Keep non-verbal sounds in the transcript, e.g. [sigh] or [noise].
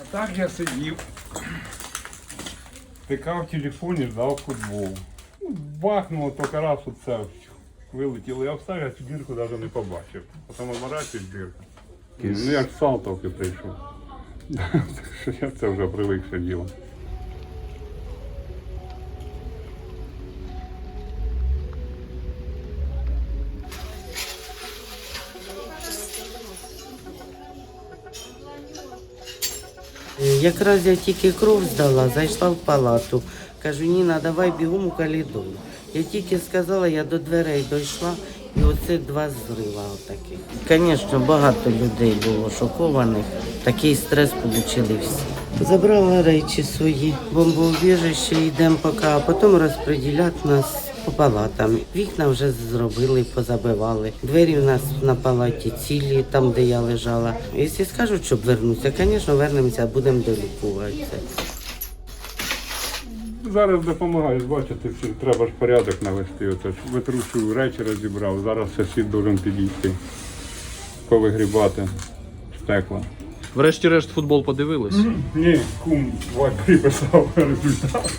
А так я сидів, тикав в телефоні, ждав футбол. Ну, бахнуло тільки раз оце вилетіло. Я встав, я цю дірку навіть не побачив. Потім оборачуюсь дірка. Ну як сал Салтовки прийшов. [laughs] Я це вже привикше діло. Якраз я тільки кров здала, зайшла в палату. Кажу, Ніна, давай бігом у коридор. Я тільки сказала, я до дверей дійшла, і оце два зрива отаких. Звісно, багато людей було шокованих. Такий стрес отримали всі. Забрала речі свої, бомбоубіжище, йдемо поки, а потім розподілять нас по палатам. Вікна вже зробили, позабивали. Двері у нас на палаті цілі, там, де я лежала. Якщо скажуть, щоб вернутися, звісно, вернемося, будемо долікуватися. Зараз допомагаю, бачите, всім треба ж порядок навести. Оце ж витрушую речі розібрав. Зараз сусід должен підійти, повигрібати стекла. Врешті-решт футбол подивились. Ні, кум Вайбері писав результат.